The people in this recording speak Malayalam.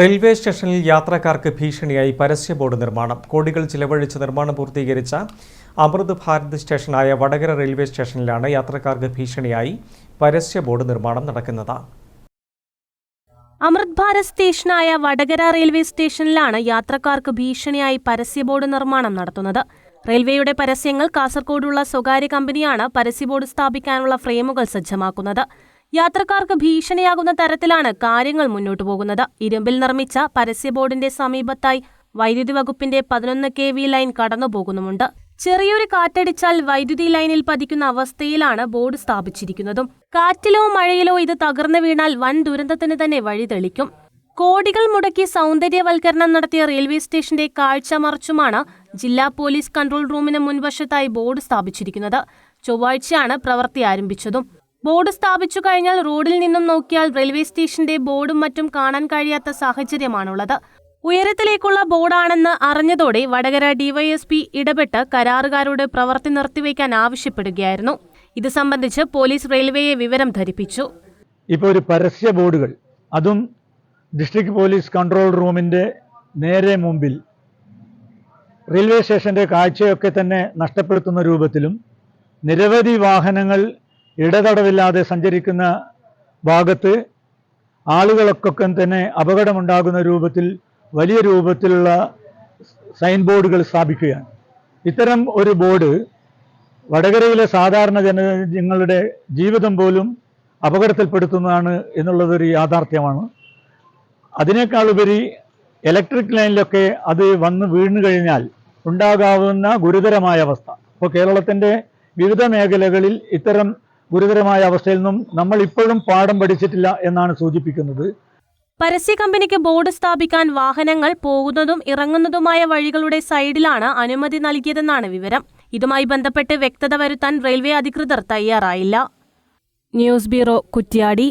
റെയിൽവേ സ്റ്റേഷനിൽ യാത്രക്കാർക്ക് ഭീഷണിയായി പരസ്യ ബോർഡ് നിർമ്മാണം. കോടികൾ ചിലവഴിച്ച് നിർമ്മാണം പൂർത്തീകരിച്ച അമൃത് ഭാരത് സ്റ്റേഷനായ വടകര റെയിൽവേ സ്റ്റേഷനിലാണ് യാത്രക്കാർക്ക് ഭീഷണിയായി പരസ്യ ബോർഡ് നിർമ്മാണം നടക്കുന്നത്. അമൃത് ഭാരത് സ്റ്റേഷനായ വടകര റെയിൽവേ സ്റ്റേഷനിലാണ് യാത്രക്കാർക്ക് ഭീഷണിയായി പരസ്യ ബോർഡ് നിർമ്മാണം നടത്തുന്നത്. റെയിൽവേയുടെ പരസ്യങ്ങൾ കാസർഗോഡുള്ള സ്വകാര്യ കമ്പനിയാണ് പരസ്യ ബോർഡ് സ്ഥാപിക്കാനുള്ള ഫ്രെയിമുകൾ സജ്ജമാക്കുന്നത്. യാത്രക്കാർക്ക് ഭീഷണിയാകുന്ന തരത്തിലാണ് കാര്യങ്ങൾ മുന്നോട്ടു പോകുന്നത്. ഇരുമ്പിൽ നിർമ്മിച്ച പരസ്യ ബോർഡിന്റെ സമീപത്തായി വൈദ്യുതി വകുപ്പിന്റെ പതിനൊന്ന് കെ വി ലൈൻ കടന്നുപോകുന്നുമുണ്ട്. ചെറിയൊരു കാറ്റടിച്ചാൽ വൈദ്യുതി ലൈനിൽ പതിക്കുന്ന അവസ്ഥയിലാണ് ബോർഡ് സ്ഥാപിച്ചിരിക്കുന്നതും. കാറ്റിലോ മഴയിലോ ഇത് തകർന്നു വീണാൽ വൻ ദുരന്തത്തിന് തന്നെ വഴിതെളിക്കും കോടികൾ മുടക്കി സൗന്ദര്യവൽക്കരണം നടത്തിയ റെയിൽവേ സ്റ്റേഷന്റെ കാഴ്ച മറച്ചുമാണ് ജില്ലാ പോലീസ് കൺട്രോൾ റൂമിന് മുൻവശത്തായി ബോർഡ് സ്ഥാപിച്ചിരിക്കുന്നത്. ചൊവ്വാഴ്ചയാണ് പ്രവൃത്തി ആരംഭിച്ചതും. ബോർഡ് സ്ഥാപിച്ചു കഴിഞ്ഞാൽ റോഡിൽ നിന്നും നോക്കിയാൽ റെയിൽവേ സ്റ്റേഷന്റെ ബോർഡും മറ്റും കാണാൻ കഴിയാത്ത സാഹചര്യമാണുള്ളത്. ഉയരത്തിലേക്കുള്ള ബോർഡാണെന്ന് അറിഞ്ഞതോടെ വടകര ഡിവൈഎസ്പി ഇടപെട്ട് കരാറുകാരോട് പ്രവൃത്തി നിർത്തിവെക്കാൻ ആവശ്യപ്പെടുകയായിരുന്നു. ഇത് സംബന്ധിച്ച് പോലീസ് റെയിൽവേയെ വിവരം ധരിപ്പിച്ചു. ഇപ്പോൾ ഒരു പരസ്യ ബോർഡുകൾ. അതും ഡിസ്ട്രിക്ട് പോലീസ് കൺട്രോൾ റൂമിന്റെ നേരെ മുമ്പിൽ. റെയിൽവേ സ്റ്റേഷന്റെ കാഴ്ചയൊക്കെ തന്നെ നഷ്ടപ്പെടുത്തുന്ന രൂപത്തിലും നിരവധി വാഹനങ്ങൾ ഇടതടവില്ലാതെ സഞ്ചരിക്കുന്ന ഭാഗത്ത് ആളുകൾക്കൊക്കെ തന്നെ അപകടമുണ്ടാകുന്ന രൂപത്തിൽ വലിയ രൂപത്തിലുള്ള സൈൻ ബോർഡുകൾ സ്ഥാപിക്കുകയാണ്. ഇത്തരം ഒരു ബോർഡ് വടകരയിലെ സാധാരണ ജനങ്ങളുടെ ജീവിതം പോലും അപകടത്തിൽപ്പെടുത്തുന്നതാണ് എന്നുള്ളതൊരു യാഥാർത്ഥ്യമാണ്. അതിനേക്കാളുപരി ഇലക്ട്രിക് ലൈനിലൊക്കെ അത് വന്ന് വീണു കഴിഞ്ഞാൽ ഉണ്ടാകാവുന്ന ഗുരുതരമായ അവസ്ഥ. ഇപ്പോൾ കേരളത്തിന്റെ വിവിധ മേഖലകളിൽ ഇത്തരം ഗുരുതരമായ അവസ്ഥയിൽ നിന്നും നമ്മൾ ഇപ്പോഴും പാഠം പഠിച്ചിട്ടില്ല എന്നാണ് സൂചിപ്പിക്കുന്നത്. പരസ്യ കമ്പനിക്ക് ബോർഡ് സ്ഥാപിക്കാൻ വാഹനങ്ങൾ പോകുന്നതും ഇറങ്ങുന്നതുമായ വഴികളുടെ സൈഡിലാണ് അനുമതി നൽകിയതെന്നാണ് വിവരം. ഇതുമായി ബന്ധപ്പെട്ട് വ്യക്തത വരുത്താൻ റെയിൽവേ അധികൃതർ തയ്യാറായില്ല. News bureau Kuttiadi.